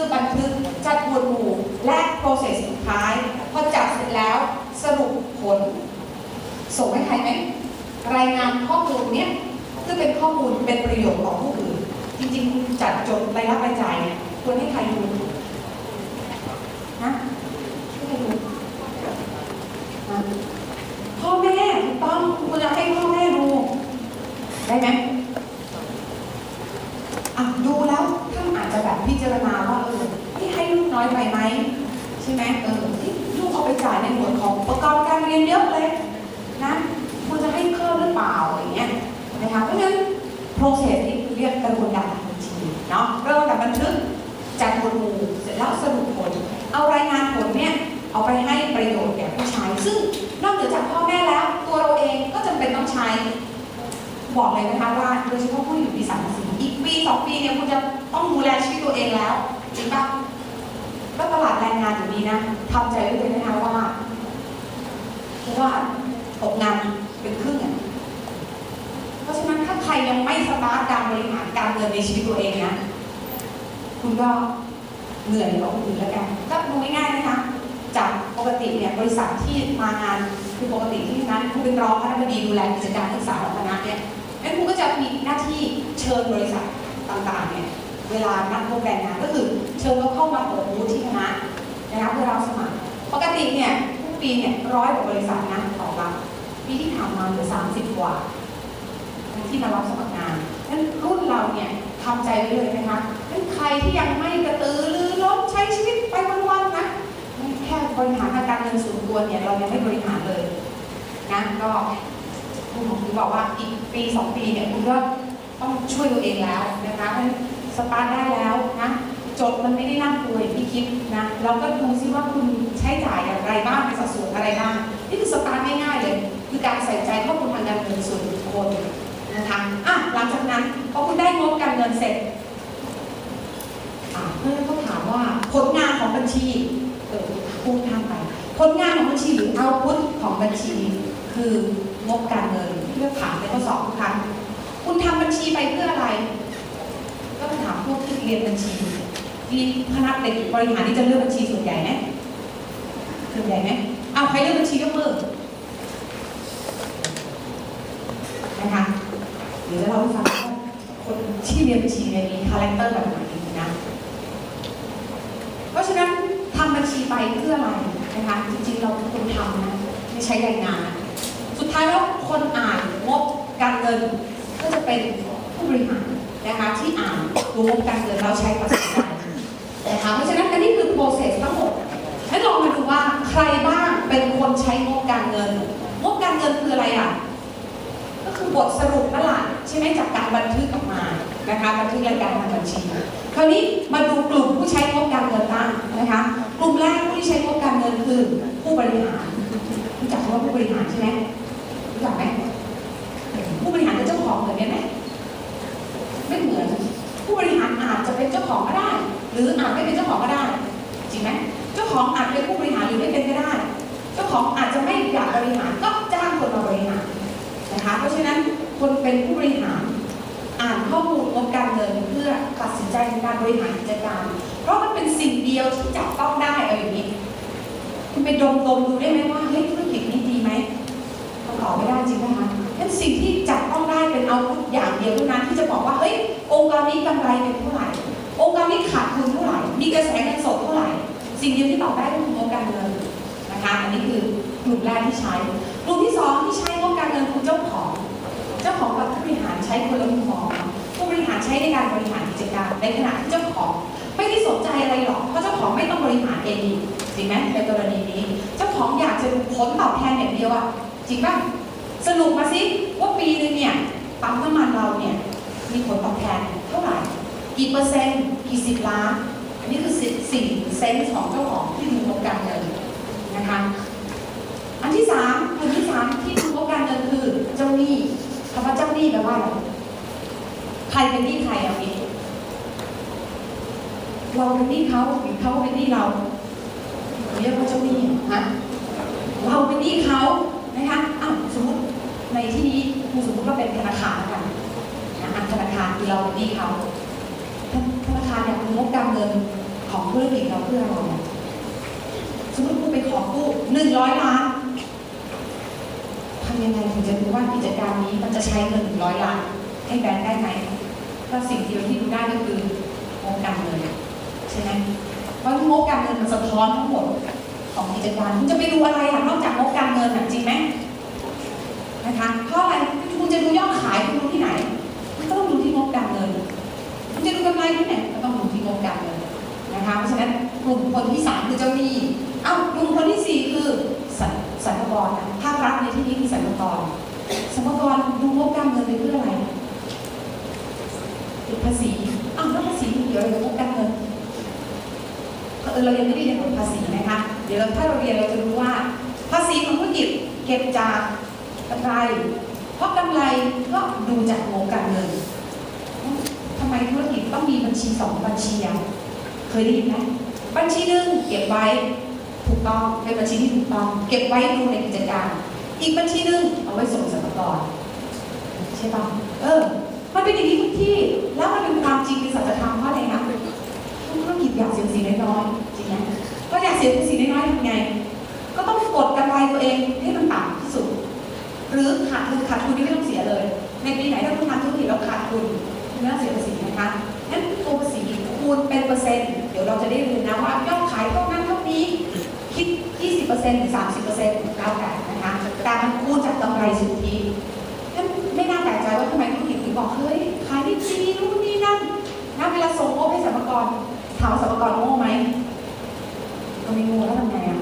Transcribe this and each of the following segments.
อบันทึกจัดหมวดหมู่และ process สุดท้ายพอจัดเสร็จแล้วสรุปผล ส่งให้ใครไหมรายงานข้อมูลเนี้ยซึ่งเป็นข้อมูลเป็นประโยชน์ต่อผู้อื่น จริงๆคุณจัดจดรายรับรายจ่ายเนี่ยควรให้ใครดูนะให้ใครดูนะพ่อแม่ถูกต้องคุณจะให้พ่อแม่ดูได้ไหมอะดูแล้ว จจะแบบพิจารณาว่าเออที่ให้ลูกน้อยไปไหมใช่ไหมเออที่ลูกเอาไปจ่ายในหมวดของอุปกรณ์การเรียนเยอะเลยนะควรจะให้เพิ่มหรือเปล่าอย่างเงี้ยนะคะเพราะฉะนั้น process นี่คือเรียกกระบวนการบัญชีเนาะเริ่มจากบันทึกจัดหมวดหมู่เสร็จแล้วสรุปผล เอารายงานผลเนี่ยเอาไปให้ประโยชน์แก่ผู้ใช้ซึ่งนอกเหนือจากพ่อแม่แล้ว ตัวเราเองก็จำเป็นต้องใช้บอกเลยนะคะว่าโดยเฉพาะผู้อยู่ปีสามสี่อีกปีสองปีเนี่ยคุณจะ ต้องดูแลชีวิตตัวเองแล้วจริงปะก็ตลาดแรงงานอยู่นี้นะทำใจไว้เลยนะคะว่าเพราะว่าตกงานเป็นครึ่งอะเพราะฉะนั้นถ้าใครยังไม่สตาร์ทการบริหารการเงินในชีวิตตัวเองนะคุณก็เหนื่อยกว่าคนอื่นแล้วกันก็ดูง่ายๆนะคะจากปกติเนี่ยบริษัทที่มางานคือปกติที่นั้นคุณเป็นรองคณบดีดูแลกิจการศึกษาของคณะเนี่ยงั้นคุณก็จะมีหน้าที่เชิญบริษัทต่างๆเนี่ย เวลานัดพบแรงงานก็คือเชิญเขาเข้ามาเปิดบูธที่คณะนะคะเพื่อรับสมัครปกติเนี่ยทุกปีเนี่ยร้อยกว่าบริษัทนะตอบรับปีที่ผ่านมาเหลือสามสิบกว่าที่มารับสมัครงานนั้นรุ่นเราเนี่ยทำใจไว้เลยนะคะนั้นใครที่ยังไม่กระตือรือร้นใช้ชีวิตไปวันๆนะแค่บริหารทางการเงินส่วนตัวเนี่ยเรายังไม่บริหารเลยนะก็คุณขอคุณบอกว่าอีกปีสองปีเนี่ยคุณก็ต้องช่วยตัวเองแล้วนะคะเพราะฉะนั้น สตาร์ทได้แล้วนะจดมันไม่ได้น่ากลัวอย่างที่คิดนะเราก็ดูซิว่าคุณใช้จ่ายอย่างไรบ้างในสัดส่วนอะไรบ้างนี่คือสตาร์ทง่ายๆเลย คือการใส่ใจข้อมูลทางการเงินส่วนบุคคลนะคะอะหลังจากนั้นพอคุณได้งบการเงินเสร็จอะเพื่อนก็ถามว่าผลงานของบัญชีเออพูดข้ามไปผลงานของบัญชีหรือเอาพุทของบัญชี คืองบการเงินที่เลือถามในข้อสอบทุกครั้งคุณทำบัญชีไปเพื่ออะไรามพวกที่เรียนบัญชีที่คณะเด็กบริหารที่จะเลือกบัญชีส่วนใหญ่ไหมส่วนใหญ่ไหมเอาใครเลือกบัญชียกมือนะคะหรือเราให้ฟังว่าคนที่เรียนบัญชีเนี่ยมีคาแรคเตอร์แบบไหนนะเพราะฉะนั้นทำบัญชีไปเพื่ออะไรนะคะจริงๆเราเป็นคนทำนะไม่ใช้แรงงานนะสุดท้ายแล้วคนอ่านงบการเงินก็จะเป็นผู้บริหารนะคะที่อ่าน ดูงบการเงินเราใช้ตัดสินใจนะคะเพราะฉะนั้นอันนี้คือ process ทั้งหมดให้ลองมาดูว่าใครบ้างเป็นคนใช้งบการเงินงบการเงินคืออะไรอะก็คือบทสรุปนั่นแหละใช่ไหมจากการบันทึกออกมานะคะบันทึกรายการทางบัญชี คราวนี้มาดูกลุ่มผู้ใช้งบการเงินบ้างนะคะกลุ่มแรกผู้ที่ใช้งบการเงินคือผู้บริหารรู้จักคำว่าผู้บริหารใช่ไหมรู้จักไหมผู้บริหารเป็นเจ้าของเหมือนกันไหมไม่เหมือน ผู้บริหารอาจจะเป็นเจ้าของก็ได้ หรืออาจไม่เป็นเจ้าของก็ได้ จริงไหมเจ้าของอาจเป็นผู้บริหารหรือไม่เป็นก็ได้ เจ้าของอาจจะไม่อยากบริหารก็จ้างคนมาบริหารนะคะ เพราะฉะนั้นคนเป็นผู้บริหารอ่านข้อมูลงบการเงินเพื่อตัดสินใจในการบริหารกิจการ เพราะมันเป็นสิ่งเดียวที่จับต้องได้เอาอย่างนี้คุณไปดมดมดูได้ไหมว่าเฮ้ยธุรกิจนี้ดีไหมคำตอบไม่ได้จริงไหมคะเป็นสิ่งที่จับต้องได้เป็นเอาทุกอย่างเดียวเท่านั้นที่จะบอกว่าเฮ้ย องค์กรนี้กำไรเป็นเท่าไหร่ องค์กรนี้ขาดทุนเท่าไหร่ มีกระแสเงินสดเท่าไหร่ สิ่งเดียวที่ตอบได้ก็คืองบการเงินนะคะอันนี้คือกลุ่มแรกที่ใช้ กลุ่มที่สองที่ใช้งบการเงินคือเจ้าของ เจ้าของกับผู้บริหารใช้คนละมุมมองผู้บริหารใช้ในการบริหารกิจการ ในขณะที่เจ้าของไม่ได้สนใจอะไรหรอกเพราะเจ้าของไม่ต้องบริหารเองดีจริงไหมในกรณีนี้ เจ้าของอยากจะดูผลตอบแทนอย่างเดียวอะจริงป่ะสรุปมาสิว่าปีนึงเนี่ยปั๊มน้ำมันเราเนี่ย มีผลตอบแทนเท่าไหร่ กี่เปอร์เซ็นต์ กี่สิบล้าน อันนี้คือสิ่งสิ่งเซนส์ของเจ้าของที่ดูงบการเงินนะคะ อันที่สามกลุ่มที่สามที่ดูงบการเงินคือเจ้าหนี้คำว่าเจ้าหนี้แปลว่าอะไร ใครเป็นหนี้ใครเอางี้เราเป็นหนี้เขาหรือเขาเป็นหนี้เราเรียกว่าเจ้าหนี้ฮะเราเป็นหนี้เขานะคะอ้าวสมมติในที่นี้ครูสมมติว่าเป็นธนาคารกัน อะธนาคารคือเราเป็นหนี้เขาธนาคารเนี่ยมีงบการเงินของธุรกิจเราเพื่ออะไรอะสมมติคุณไปขอกู้หนึ่งร้อยล้านทำยังไงถึงจะรู้ว่ากิจการนี้มันจะใช้เงินหนึ่งร้อยล้านให้แบรนด์ได้ไหมก็สิ่งเดียวที่ดูได้ก็คืองบการเงินใช่ไหมเพราะงบการเงินมันสะท้อนทั้งหมดของกิจการคุณจะไปดูอะไรอะนอกจากงบการเงินจริงไหมนะคะเพราะอะไรคุณจะดูยอดขายคุณดูที่ไหน ที่ไหนก็ต้องดูที่งบการเงินนะคะเพราะฉะนั้นกลุ่มคนที่สามคือเจ้าหนี้เอ้ากลุ่มคนที่สี่คือสรรสรรพากรภาครัฐในที่นี้คือสรรพากรสรรพากรดูงบการเงินไปเพื่ออะไรติดภาษีอ้าวแล้วภาษีเกี่ยวอะไรกับงบการเงินเออเรายังไม่ได้เรียนเรื่องภาษีนะคะ เดี๋ยวถ้าเราเรียนเราจะรู้ว่า ภาษีของธุรกิจเก็บจากกำไร เพราะกำไรก็ดูจากงบการเงิน ทำไมธุรกิจต้องมีบัญ ชีสองบัญชีอะเคยได้ยินไหมบัญชีหนึ่งเก็บไว้ถูกต้องเป็นบัญชีที่ถูกต้อง เก็บไว้ดูในกิจการ อีกบัญชีหนึ่งเอาไว้ส่งสรรพากรใช่ปะเออ มันเป็นอย่างนี้ทุกที่แล้วมันเป็นความจริงเป็นสัจธรรมเพราอะไรนะทุกธุรกิจอยากเสียภาษีน้อยๆจริงไหมก็อยากเสียภาษีน้อยๆทำไง ก็ต้องกดกำไรตัวเองให้มันต่ำที่สุด หรือขาดทุนขาดทุนนี่ไม่ต้องเสียเลย ในปีไหนถ้าคุณทำธุรกิจแล้วขาดทุนไม่ต้องเสียภาษีนะคะ งั้นตัวภาษีคูณเป็นเปอร์เซ็นต์ เดี๋ยวเราจะได้รียนะว่ายอดขายเท่านั้นเท่านี้ คิด 20%หรือ 30%แล้วแต่นะคะแต่มันคูณจากกำไรสุทธิงั้นไม่น่าแปลกใจว่าทำไมธุรกิจถึงบอกเฮ้ยขายได้ดีนู่นนี่นั่นนะเวลาส่งงบให้สรรพากรถามว่าสรรพากรโง่ไหมก็ไม่โง่แล้วทำไงอะ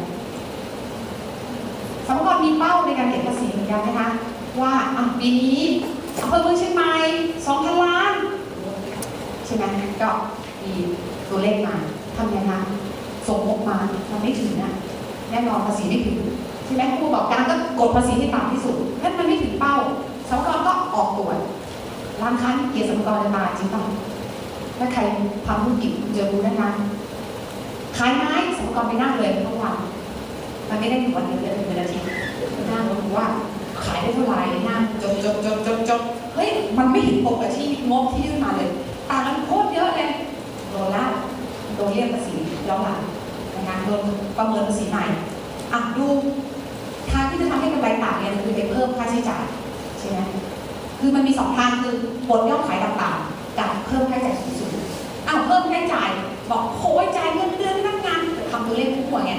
สรรพากรมีเป้าในการเก็บภาษีเหมือนกันนะคะว่าอะปีนี้อำเภอเมืองเชียงใหม่2,000 ล้าน ใช่ไหม ก็มีตัวเลขมาทำยังไงคะส่งงบมามันไม่ถึงนะแน่นอนภาษีไม่ถึงใช่ไหมผู้ประกอบการก็กดภาษีให้ต่ำที่สุดถ้ามันไม่ถึงเป้าสรรพากรก็ออกตรวจร้านค้าที่เกียรติสรรพากรจะตายจริงป่ะถ้าใครทำธุรกิจคุณจะรู้นะคะขายไม้สรรพากรไปนั่งเลยทุกวันมันไม่ได้อยู่วันเดียวเลยเป็นอาทิตย์หน้ารู้ว่าขายได้เท่าไหร่หน้าจบจบจบจบจบเฮ้ยมันไม่เห็นปกกับที่งบที่ยื่นมาเลยต่างกันโคตร เยอะเลยโดนละโดนเรียกภาษีย้อนหลังนะคะโดนประเมินภาษีใหม่อะดูทางที่จะทำให้กำไรต่างเนี่ยคือไปเพิ่มค่าใช้จ่ายใช่ไหมคือมันมีสองทางคือบดยอดขายต่างๆกับเพิ่มค่าใช้จ่ายสูงๆอ้าวเพิ่มค่าใช้จ่ายบอกโอ้ยจ่ายเงินเดือนพนักงานทำตัวเลขมั่วไง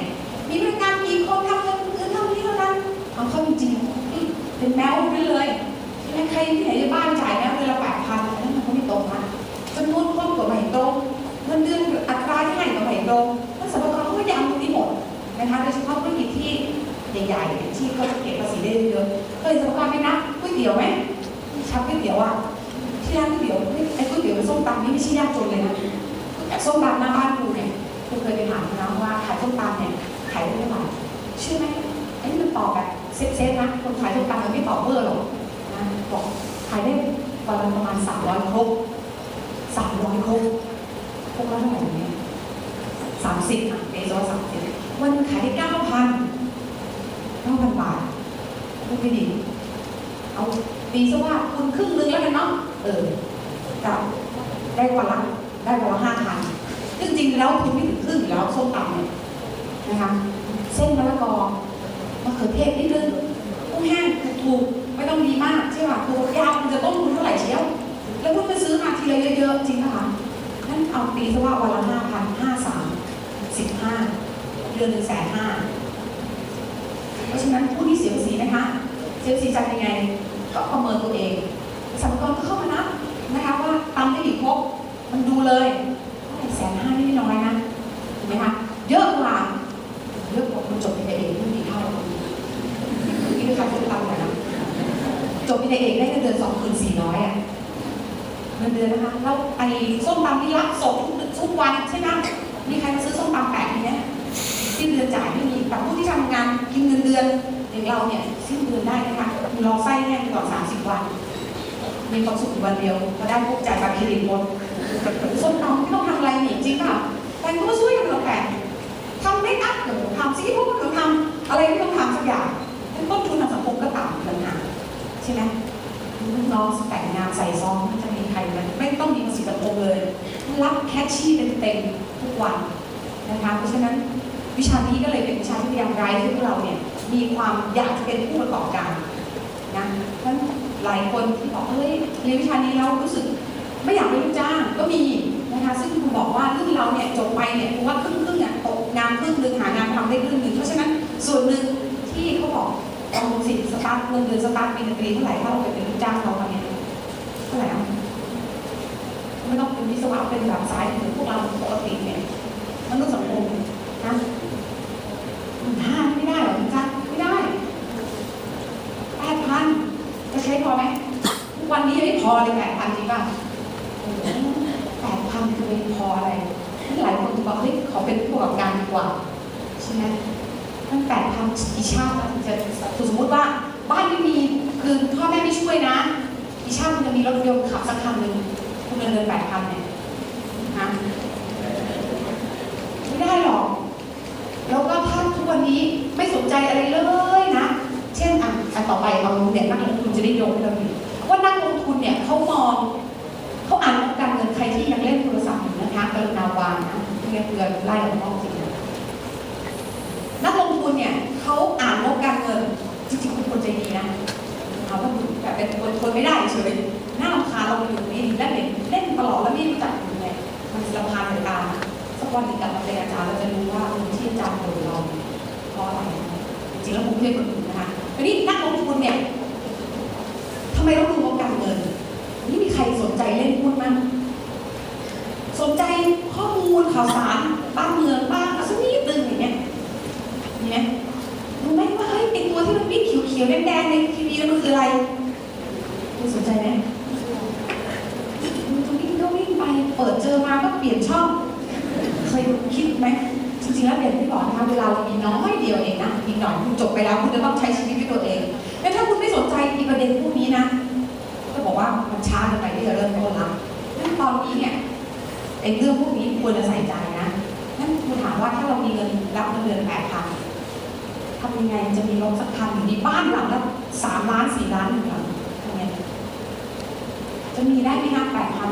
มีพนักงานกี่คนทำเงินเดือนเท่านี้เท่านั้นเอาเข้าจริงๆเป็นแมวไปเลยใช่ไหมใครที่ไหนในบ้านจ่ายแมวเดือนละแปดพันนั่นมันก็ไม่ตรงนะจำนวนคนก็ไม่ตรง เงินเดือนอัตราที่ให้ก็ไม่ตรงแล้วสรรพากรเขาก็ยำตรงนี้หมดนะคะโดยเฉพาะธุรกิจที่ใหญ่ๆที่เขาจะเก็บภาษีได้เยอะเคยสรรพากรไหมนะก๋วยเตี๋ยวไหมชักก๋วยเตี๋ยวอะที่ร้านก๋วยเตี๋ยวไอ้ก๋วยเตี๋ยวส้มตำนี่ไม่ใช่ยากจนเลยนะส้มตำหน้าบ้านกูเนี่ยกูเคยไปถามนะว่าขายส้มตำเนี่ยขายได้เท่าไหร่เชื่อไหมไอ้นี่มันตอบแบบเซฟๆนะคนขายส้มตำมันไม่ตอบเบอร์หรอกนะบอกขายได้วันละประมาณสามร้อยครบสามร้อยครบ ครบละเท่าไหร่เนี่ยสามสิบอะเบสว่าสามสิบวันขายได้เก้าพันเก้าพันบาทพูดไม่ดีเอาปีซะว่าคุณครึ่งนึงแล้วกันเนาะเออกับได้วันละได้วันละห้าพันซึ่งจริงๆแล้วคุณไม่ถึงครึ่งอยู่แล้วส้มตำเนี่ยนะคะเส้นมะละกอมะเขือเทศนิดนึงกุ้งแห้งถูกไม่ต้องดีมากใช่ป่ะถูก นั่นเอาปีซะว่าวันละห้าพันห้าสามสิบห้าเดือนหนึ่งแสนห้าเพราะฉะนั้นผู้ที่เสียภาษีนะคะ เสียภาษีจากยังไงก็ประเมินตัวเองสรรพากรก็เข้ามานับนะคะว่าตามได้ดีครบมันดูเลยแสนห้านี่ไม่น้อยนะถูกไหมคะเยอะกว่าเยอะกว่าคนจบปริญญาเอกไม่กี่เท่านี่คือการพูดตามกันนะจบปริญญาเอกได้เงินเดือนสองหมื่นสี่ร้อยอะเงินเดือนนะคะแล้วไอ้ส้มตำที่รับส่งทุกทุกวันใช่ไหมมีใครมาซื้อส้มตำแปะทีเนี้ยสิ้นเดือนจ่ายไม่มีแต่ผู้ที่ทำงานกินเงินเดือนอย่างเราเนี่ยสิ้นเดือนได้นะคะรอไส้แห้งก่อนสามสิบวัน มีความสุขวันเดียวพอได้พวกจ่ายบัตรเครดิตหมดส้มตำไม่ต้องทำอะไรหนีจริงเปล่าแต่ก็มาช่วยกันเราแปะทำไม่อัพหรือทำซิพวกหรือทำอะไรไม่ต้องทำสักอย่างต้นทุนทางสังคมก็ต่ำปัญหาใช่ไหม ลูกน้องแต่งงานใส่ซองจะมีใครมันไม่ต้องมีภาษีสังคมเลย รับแคชชี่เต็มๆทุกวันนะคะเพราะฉะนั้นวิชานี้ก็เลยเป็นวิชาที่พยายามไร้ให้พวกเราเนี่ยมีความอยากจะเป็นผู้ประกอบการนะเพราะฉะนั้นหลายคนที่บอกเฮ้ยเรียนวิชานี้แล้วรู้สึกไม่อยากเป็นลูกจ้างก็มีนะคะซึ่งคุณบอกว่ารุ่นเราเนี่ยจบไปเนี่ยคุณว่าครึ่งครึ่งอะตกงานครึ่งหนึ่งหางานทำได้ครึ่งหนึ่งเพราะฉะนั้นส่วนหนึ่งที่เขาบอก ลองดูสิสตาร์ทเงินเดือนสตาร์ทปีหนึ่งปีเท่าไหร่ถ้าเราไปเป็นลูกจ้างเขาตอนเนี้ยเท่าไหร่ไม่ต้องเป็นวิศวะเป็นแบบสายเหมือนพวกเราปกติเนี่ยมนุษย์สังคมนะหมื่นห้าไม่ได้หรอคุณจ้าไม่ได้แปดพันจะใช้พอไหมทุกวันนี้ยังไม่พอเลยแปดพันจริงป่ะแปดพันคือไม่พออะไรหลายคนบอกเฮ้ยขอเป็นผู้ประกอบการดีกว่าใช่ไหม ตั้งแปดพันอีชาติมันจะสมมติว่าบ้านไม่มีคือพ่อแม่ไม่ช่วยนะอีชาติมันจะมีรถยนต์ขับสักคันหนึ่งคุณเงินเดือนแปดพันเนี่ยนะไม่ได้หรอก แล้วก็ถ้าทุกวันนี้ไม่สนใจอะไรเลยนะ เช่นอะอันต่อไปเอาเนี่ยนักลงทุนจะได้ยกให้เราดูว่านักลงทุนเนี่ยเขามองเขาอ่านการเงินใครที่ยังเล่นโทรศัพท์อยู่นะคะกรุณาวางนะไม่อนเพื่อนไล่ออกนอก จริงนะนักลงทุนเนี่ยเขาอ่านงบการเงิน จริงๆเป็นคนใจดีนะเขาต้องแบบเป็นคนทนไม่ได้เฉยหน่ารำคาเราอยู่นี่เล่นเล่นตลอดแล้วไม่รู้จักอยู่ไงมันรำคาญสายตาสักวันหนึ่งกลับมาเป็นอาจารย์เราจะรู้ว่าเออที่อาจารย์บ่นเราเพราะอะไรจริงๆแล้วผมไม่ใช่คนอื่นนะคะทีนี้นักลงทุนเนี่ยทำไมต้องดูงบการเงินนี่มีใครสนใจเล่นหุ้นมั้งสนใจข้อมูลข่าวสารบ้านเมืองบ้างอาสักนิดนึงอย่างเงี้ย ไหมรู้ไหมว่าเฮ้ยไอตัวที่มันวิ่งเขียวๆแดงๆในทีวีมันคืออะไรคุณสนใจไหมมันจะวิ่งก็วิ่งไป เปิดเจอมาก็เปลี่ยนช่อง เคยคิดไหมจริงๆแล้วอย่างที่บอกนะคะเวลาเรามีน้อยเดียวเองนะอีกหน่อยคุณจบไปแล้วคุณจะต้องใช้ชีวิตด้วยตัวเอง แล้วถ้าคุณไม่สนใจอีประเด็นพวกนี้นะ ก็บอกว่ามันช้าเกินไปที่จะเริ่มต้นละงั้นตอนนี้เนี่ยไอ้เรื่องพวกนี้ควรจะใส่ใจนะงั้นคุณถามว่าถ้าเรามีเงินรับเงินเดือนแปดพัน ทำยังไงจะมีรถสักคันอยู่ในบ้านหลังละสามล้านสี่ล้านหนึ่งหลังทำไงจะมีได้ไหมคะแปดพัน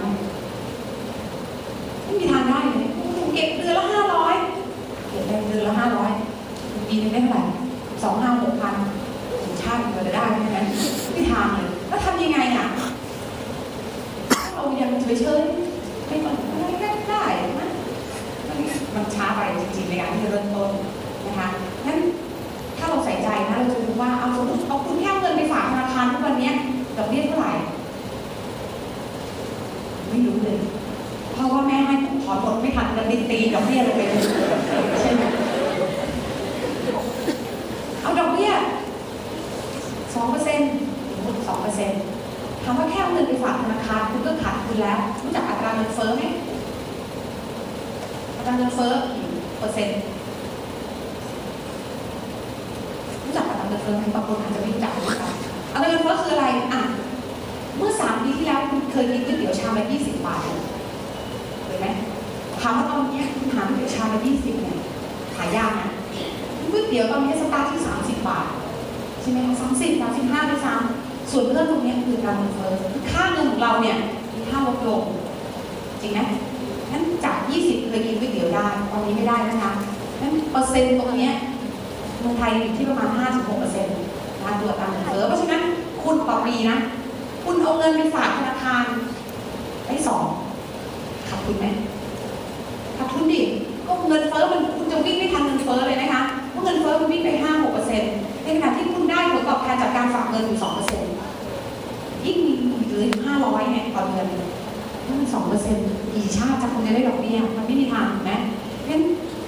ไม่มีทางได้เลยเก็บเดือนละห้าร้อยเก็บได้เดือนละห้าร้อยปีนึงได้เท่าไหร่สองห้าหกพันถึงชาติเราจะได้ไหมนะไม่ทางเลยแล้วทำยังไงอะเรายังเฉยๆไม่มันไม่ได้ได้นะมันช้าไปจริงๆในการที่จะเริ่มต้นนะคะงั้น เราใส่ใจนะเราจะรู้ว่าเอาสมมติเอาคุณแค่เงินไปฝากธนาคารทุกวันนี้ดอกเบี้ยเท่าไหร่ ไม่รู้เลย เพราะว่าแม่ให้ถอนหมดไม่ทันมันตีดอกเบี้ยลงไปเลยใช่ไหมเอาดอกเบี้ยสองเปอร์เซ็นต์สองเปอร์เซ็นต์ถามว่าแค่เอาเงินไปฝากธนาคารคุณก็ขาดทุนแล้ว รู้จักอัตราเงินเฟ้อไหมอัตราเงินเฟ้อเปอร์เซ็นต์รู้จักอัตราเงินเฟ้อไหมบาง คนอาจจะไม่จักนะคะอัตราเงินเฟ้อคืออะไรอะเมื่อสามปีที่แล้วคุณเคยกินก๋วยเตี๋ยวชามละยี่สิบบาทเคยไหมถามว่าตอนนี้คุณหาก๋วยเตี๋ยวชามละยี่สิบเนี่ยหายากนะก๋วยเตี๋ยวตอนนี้สตาร์ทที่สามสิบบาทใช่ไหมคะสามสิบสามสิบห้าด้วยซ้ำส่วนเรื่องตรงนี้คือการเงินเฟ้อค่าเงินของเราเนี่ยมีค่าลดลงจริงไหมงั้นจาก 20 เคยกินก๋วยเตี๋ยวได้ ตอนนี้ไม่ได้นะคะงั้นเปอร์เซ็นต์ตรงนี้เมืองไทยอยู่ที่ประมาณ 5-6เปอร์เซ็นต์ การตัวการเงินเฟ้อเพราะฉะนั้นคุณต่อปีนะ คุณเอาเงินไปฝากธนาคารได้สองขาดทุนไหมขาดทุนดิก็เงินเฟ้อมันคุณจะวิ่งไม่ทันเงินเฟ้อเลยนะคะเพราะเงินเฟ้อมันวิ่งไป5-6เปอร์เซ็นต์ในขณะที่คุณได้ผลตอบแทนจากการฝากเงินอยู่2เปอร์เซ็นต์ยิ่งมีเหลือห้าร้อยเนี่ยต่อเดือนนั่นสองเปอร์เซ็นต์กี่ชาติจะคงจะได้ดอกเบี้ยมันไม่มีทางถูกไหมงั้น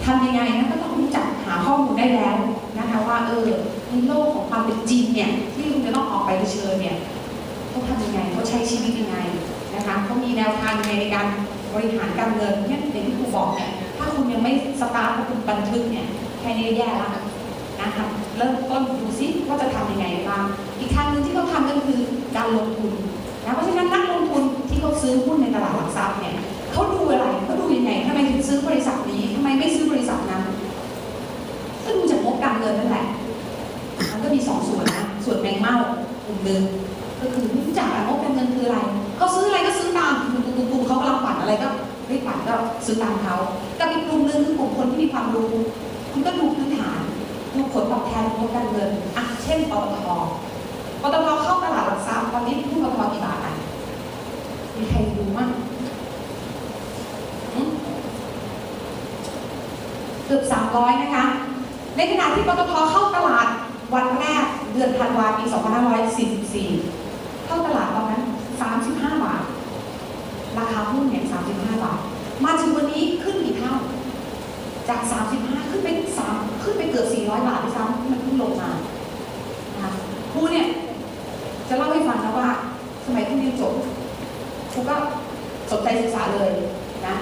ทำยังไงนะก็ต้องรู้จักหาข้อมูลได้แล้วนะคะว่าเออ ในโลกของความเป็นจริงเนี่ยที่คุณจะต้องออกไปเผชิญเนี่ยเขาทำยังไงเขาใช้ชีวิตยังไงนะคะเขามีแนวทางยังไงในการบริหารการเงินเนี่ยอย่างที่ครูบอกเนี่ยถ้าคุณยังไม่สตาร์ทคุณบันทึกเนี่ยแค่นี้แย่แล้วนะคะเริ่มต้นดูซิว่าจะทำยังไงบ้างอีกทางหนึ่งที่เขาทำก็คือการลงทุนนะเพราะฉะนั้นนักลงทุนที่เขาซื้อหุ้นในตลาดหลักทรัพย์เนี่ยเขาดูอะไรเขาดูยังไงทำไมถึงซื้อบริษัทนี้ทำไมไม่ซื้อบริษัทนั้นก็ดูจากงบการเงินนั่นแหละ ก็มีสองส่วนนะส่วนแมงเม่ากลุ่มหนึ่งก็คือรู้จักอะงบการเงินคืออะไรเขาซื้ออะไรก็ซื้อตามตุ่มกลุ่มเขากำลังปั่นอะไรก็ไม่ปั่นก็ซื้อตามเขากับอีกกลุ่มหนึ่งคือกลุ่มคนที่มีความรู้คุณก็ดูพื้นฐานดูผลตอบแทนของการเงินอะเช่นปตทปตทเข้าตลาดหลักทรัพย์ตอนนี้หุ้นปตทกี่บาทอะมีใครดูมั่งเกือบสามร้อยนะคะในขณะที่ปตทเข้าตลาด วันแรกเดือนธันวาปี 2544 เข้าตลาดตอนนั้น 35 บาท ราคาหุ้นเนี่ย 35 บาท มาถึงวันนี้ขึ้นกี่เท่า จาก 35 ขึ้นไป3ขึ้นไปเกือบ 400 บาทด้วยซ้ำมันขึ้นลงมานะครูเนี่ย จะเล่าให้ฟังนะว่า สมัยครูเรียนจบครูก็สนใจศึกษาเลยนะ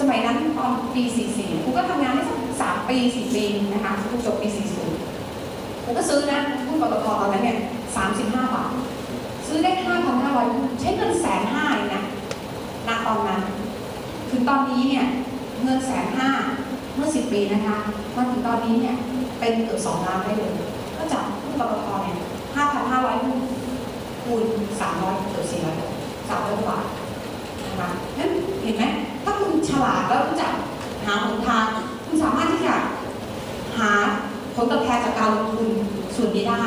สมัยนั้นตอนปี 44ครูก็ทำงานได้สัก3ปี 4 ปีนะคะครูจบปี 40 ผมก็ซื้อนะหุ้นปตทตอนนั้นเนี่ย35บห้าบาท ซื้อได้5,500หุ้นใช้เงินแสนห้าเองนะณตอนนั้น ถึงตอนนี้เนี่ยเงินแสนห้าเมื่อ10ปีนะคะมาถึงตอนนี้เนี่ยเป็นเกือบ2ล้านได้เลย ก็จากหุ้นปตทเนี่ย5,500หุ้นคูณ300เกือบ400 300กว่าบาทนะคะนั้นเห็นไหมถ้าคุณฉลาดแล้วรู้จักหาหนทาง คุณสามารถที่จะหา ผลตอบแทนจากการลงทุนส่วนนี้ได้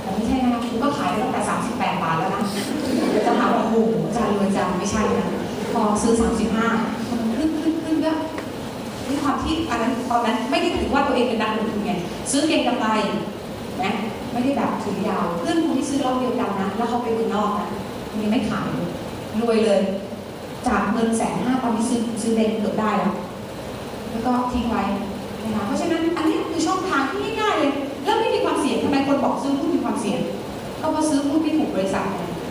แต่ไม่ใช่นะคุณก็ขายได้ตั้งแต่ 38 บาทแล้วนะจะถามว่าโอ้โหจารย์รวยจังไม่ใช่นะพอซื้อ 35มันขึ้นขึ้นขึ้นก็ด้วยความที่อันนั้นตอนนั้นไม่ได้ถือว่าตัวเองเป็นนักลงทุนไงซื้อเก็งกำไรนะไม่ได้แบบถือยาวเพื่อนคนที่ซื้อรอบเดียวกันนะแล้วเขาไปเมืองนอกนะมันยังไม่ขายเลยรวยเลย จากเงินแสนห้าตอนนี้ซื้อซื้อเดนเกือบได้แล้วแล้วก็ทิ้งไว้ นะคะเพราะฉะนั้นอันนี้คือช่องทางที่ง่ายๆเลย แล้วไม่มีความเสี่ยงทำไมคนบอกซื้อหุ้นมีความเสี่ยงก็เพราะซื้อหุ้นไม่ถูกบริษัท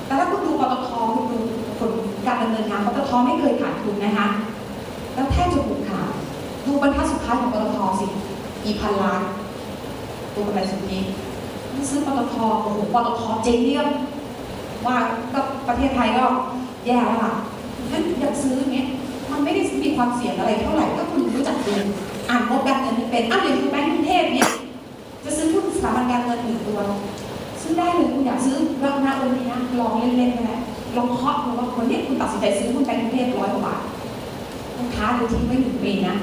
แต่ถ้าคุณดูปตทคุณดูผลการดำเนินงานปตทไม่เคยขาดทุนนะคะ แล้วแทบจะผูกขาดดูบรรทัดสุดท้ายของปตทสิกี่พันล้านดูกำไรสุทธิซื้อปตทโอ้โหปตทเจ๊งเนี่ยว่าก็ประเทศไทยก็แย่แล้วล่ะงั้นอยากซื้ออย่างเงี้ย ไม่ได้มีความเสี่ยงอะไรเท่าไหร่ถ้าคุณรู้จักดูอ่านงบการเงินไม่เป็นอ้าวอย่างคุณแบงก์กรุงเทพเนี่ยจะซื้อหุ้นสถาบันการเงินหนึ่งตัวซื้อได้เลยคุณอยากซื้อราคาวันนี้นะลองเล่นๆไปนะลองเคาะดูว่าคนนี้คุณตัดสินใจซื้อหุ้นแบงก์กรุงเทพร้อยกว่าบาทลูกค้าดูทิ้งไว้หนึ่งปีนะ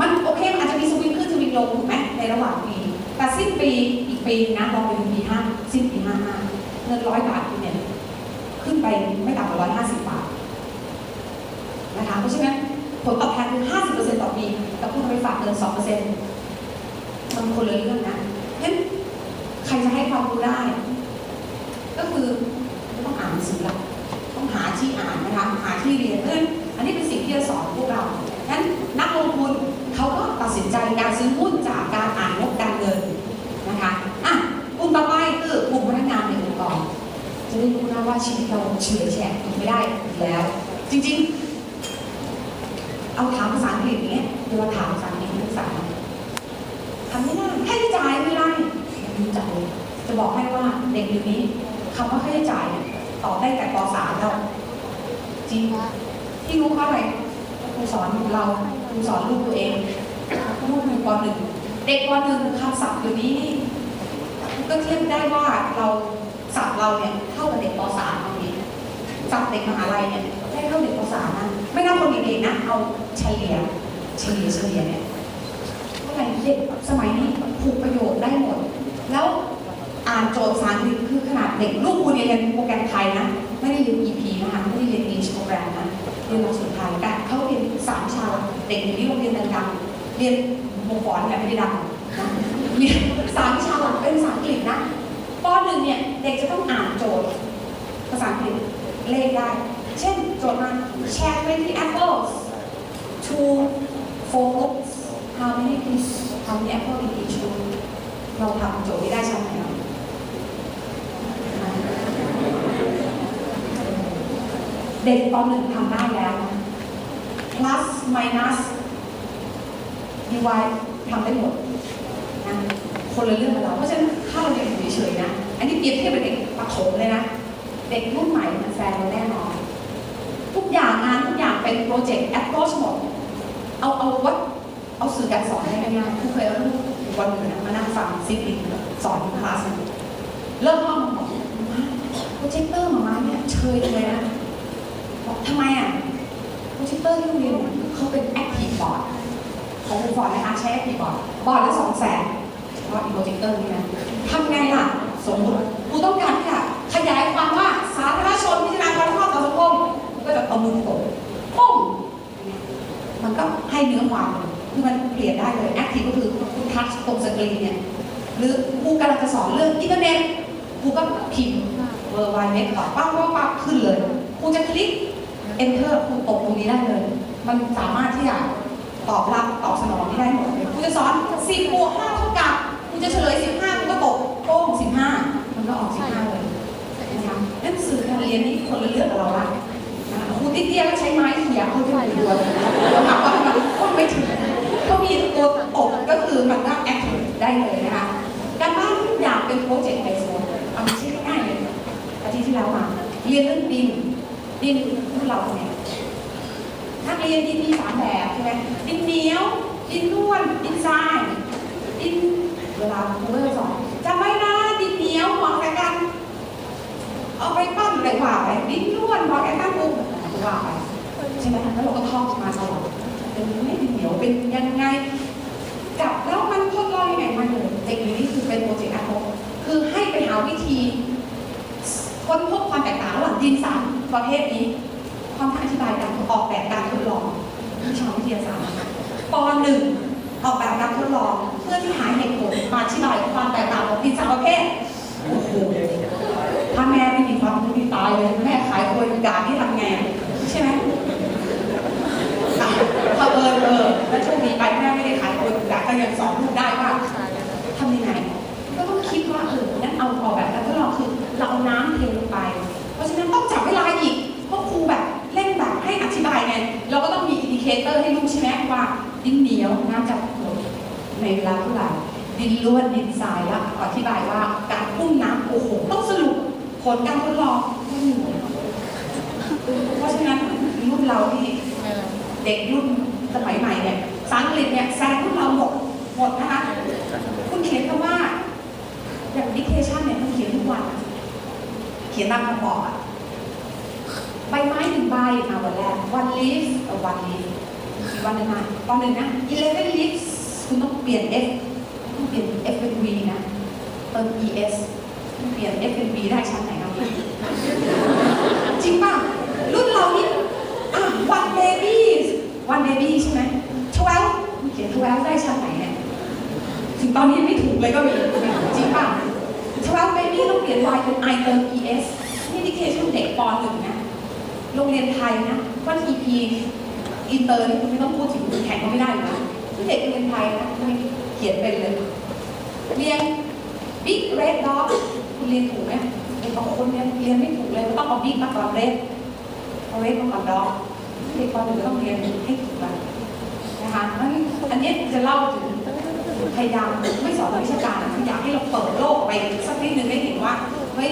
มันโอเคมันอาจจะมีสวิงขึ้นสวิงลงถูกไหมในระหว่างปีแต่สิ้นปีอีกปีนะลองไปดูปีห้าสิ้นปีห้าห้าเงินร้อยบาทคุณเนี่ยขึ้นไปไม่ต่ำกว่าร้อยห้าสิบ นะคะ เพราะฉะนั้นผลตอบแทนคือ 50%ต่อปีแต่คุณไปฝากเงิน 2%มันคนละเรื่องนะเพราะฉะนั้นใครจะให้ความรู้ได้ ก็คือต้องอ่านหนังสือละต้องหาที่อ่านนะคะ หาที่เรียนเพราะฉะนั้นอันนี้เป็นสิ่งที่จะสอนพวกเราฉะนั้นนักลงทุนเขาก็ตัดสินใจการซื้อหุ้นจากการอ่านงบการเงินนะคะอะกลุ่มต่อไปคือกลุ่มพนักงานในองค์กรจะได้รู้นะว่าชีวิตเราเฉื่อยแฉะไม่ได้แล้ว จริงๆ เอาถามภาษาอังกฤษอย่างเงี้ยเวลาถามภาษาอังกฤษนักศึกษาทำไม่ได้ค่าใช้จ่ายไม่ได้ไม่รู้จักเลยจะบอกให้ว่าเด็กเดี๋ยวนี้คำว่าค่าใช้จ่ายตอบได้แต่ป .3 แล้วจริงที่รู้เพราะอะไรครูสอนเราครูสอนลูกตัวเองลูกอยู่ป .1 เด็กป .1 คำศัพท์เดี๋ยวนี้ก็เทียบได้ว่าเราศัพท์เราเนี่ยเท่ากับเด็กป .3 ตรงนี้จับเด็กมหาลัยเนี่ยได้เข้าเด็กภาษานะไม่นับคนเด็กๆนะเอา เฉลี่ยเฉลี่ยเฉลี่ยเนี่ยเท่าไหร่เด็กสมัยนี้ผูกประโยชน์ได้หมด แล้วอ่านโจทย์ภาษาอังกฤษคือขนาดเด็กลูกคุณเรียนโปรแกรมไทยนะ ไม่ได้เรียน EP นะคะไม่ได้เรียน English โปรแกรมนะเรียนหลักสูตรไทยแต่เขาเรียนสามชาวเด็กอยู่ที่โรงเรียนดังๆเรียนโมฟอนเนี่ยไม่ได้ดังนะเรียนสามชาวเป็นภาษาอังกฤษนะปหนึ่งเนี่ยเด็กจะต้องอ่านโจทย์ภาษาอังกฤษเลขได้ เช่นโจทย์มา share 20 apples to four books how many is how many apple in each book เราทำโจทย์นี้ได้ใช่ไหมครับเด็กป .1 ทำได้แล้ว plus minus divide ทำได้หมดนะคนละเรื่องกับเราเพราะฉะนั้นถ้าเราเรียนเฉยๆนะ อันนี้เปรียบเทียบกับเด็กประถมเลยนะ เด็กรุ่นใหม่มันแฟนเราแน่นอน ทุกอย่างงานทุกอย่างเป็นโปรเจกต์แอปโรชหมด เอาเอาวัดเอาสื่อการสอนให้ง่ายๆคือเคยเอาลูกวันหนึ่งมานั่งฟังซิปินสอนคลาสเริ่มห้องมาบอกมาโปรเจคเตอร์มามาเนี่ยเชยเลยนะบอกทำไมอะโปรเจคเตอร์ที่โรงเรียนเขาเป็น Active Board ของคุณฟอร์ดนะคะใช้ Active Board บอร์ดละสองแสนเพราะอีโปรเจคเตอร์นี่นะทำไงล่ะสมมติกูต้องการที่จะขยายความว่าสาธารณชนพิจารณาความชอบต่อสังคมกูก็จะเอามือโผล่ปุ้ง มันก็ให้เนื้อความเลยคือมันเปลี่ยนได้เลย Active ก็คือคุณทัชตรงสกรีนเนี่ยหรือครูกำลังจะสอนเรื่องอินเทอร์เน็ตครูก็พิมพ์เวอร์ไวเน็ตก่อนปั๊บปั๊บปั๊บขึ้นเลยครูจะคลิก enter ครูตกตรงนี้ได้เลย มันสามารถที่จะตอบรับตอบสนองนี่ได้หมดเลยครูจะสอน10บวก5เท่ากับครูจะเฉลย 15ครูก็ตกโป้ง15 มันก็ออก 15 เลยนะคะนั่นสื่อการเรียนนี่คนละเรื่องกับเราละ นะคะครูติ๊กเตี้ยก็ใช้ไม้เขี่ยเขาจะอยู่ตัวเราถามว่ามันก็ไม่ถึงก็มีตัวตกก็คือมันก็ active ได้เลยนะคะการบ้านทุกอยางเป็นโปรเจกต์ไอโฟนเอาชื่อง่ายๆเลยอาทิตย์ที่แล้วมาเรียนเรื่องดินดินพวกเราเนี่ยนักเรียนดินมีสามแบบใช่ไหมดินเหนียว ดินร่วน ดินทรายดินเวลาครูเริ่มสอนจำไว้นะดินเหนียวเหมาะกับการเอาไปปั้นอะไรว่าไปดินร่วนเหมาะกับการปลูก ว่าใช่ไหมคะแล้วเราก็ท่องมาตลอดเป็นไม่เหนียวเป็นยังไงจับแล้วมันทดลองยังไงมันเลยเทคนิคนี้คือเป็นโปรเจกต์อาร์ตคือให้ไปหาวิธีค้นพบความแตกต่างระหว่างดินสามประเภทนี้ความอธิบายการออกแบบการทดลองวิชาวิทยาศาสตร์ปหนึ่งออกแบบการทดลอง เพื่อที่หาเหตุผลมาอธิบายความแตกต่างของดินสามประเภทโอ้โหถ้าแม่ไม่มีความรู้ที่ตายเลยแม่ขายโคยการที่ทำไงใช่ไหม เผอิญเออแล้วช่วงนี้ไปแม่ไม่ได้ขายโปรดักต์ก็ยังสอนลูกได้ว่าทำยังไงก็ต้องคิดว่าเอองั้นเอาออแบบการทดลองคือเราเอาน้ำเทลงไป เพราะฉะนั้นต้องจับเวลาอีกเพราะครูแบบเล่นแบบให้อธิบายไงเราก็ต้องมีอินดิเคเตอร์ให้ลูกใช่ไหมว่าดินเหนียวน้ำจะหมดในเวลาเท่าไหร่ดินล้วนดินทรายแล้วอธิบายว่าการพุ่งน้ำโอ้โหต้องสรุปผลการทดลองเพราะฉะนั้นรุ่นเราที่เด็กรุ่น สมัยใหม่เนี่ยภาษาอังกฤษเนี่ยแซงพวกเราหมดหมดนะคะ คุณเขียนคำว่า อย่างดิเคชันเนี่ยคุณเขียนทุกวัน เขียนตามคำบอกอะใบไม้หนึ่งใบอะวันแรก one leaf เออ one leaf อีกวันหนึ่งมาตอนหนึ่งนะ eleven leaves คุณต้องเปลี่ยน f ต้องเปลี่ยน f เป็น v นะเติม es เปลี่ยน f เป็น v ได้ชั้นไหนครับพี่ จริงป่ะ รุ่นเรานี่อะวันเบบี้ วันเบบี้ใช่ไหมทเวลเขียนทเวลได้ชั้นไหนเนี่ยถึงตอนนี้ยังไม่ถูกเลยก็มีจริงป่ะทเวลเบบี้ต้องเปลี่ยน y เป็น i เติม es นี่ดิเคชั่นเด็กป .1 นะโรงเรียนไทยนะว่า EP อินเตอร์นี่คุณไม่ต้องพูดถึงแข่งก็ไม่ได้อยู่แล้วที่เด็กโรงเรียนไทยนะคุณเขียนเป็นเลยเรียน Big Red Dog คุณเรียนถูกไหมบางคนเนี่ยเรียนไม่ถูกเลยต้องเอา Big มาก่อน Red เอา Red มาก่อน Dog เด็กป .1 ก็ต้องเรียนให้ถูกกันนะคะอันนี้อันนี้จะเล่าถึงพยายามไม่สอนวิชาการนะอยากให้เราเปิดโลกไปสักนิดนึงได้เห็นว่าเฮ้ย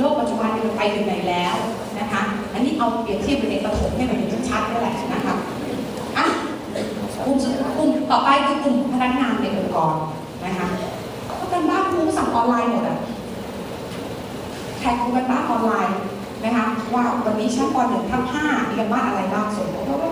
โลกปัจจุบันมันไปถึงไหนแล้วนะคะ อันนี้เอาเปรียบเทียบเป็นเด็กประถมให้มันเห็นชัดๆนั่แหละนะคะอะกลุ่มสุดกลุ่มต่อไปคือกลุ่มพนักงานในองค์กรนะคะก็เป็นบ้านครูสั่งออนไลน์หมดอะแท็กครูเป็นบ้านออนไลน์ นะคะว่าวันนี้ชั้นป .1 ทับ5มีกันบ้านอะไรบ้างส่วนผมก็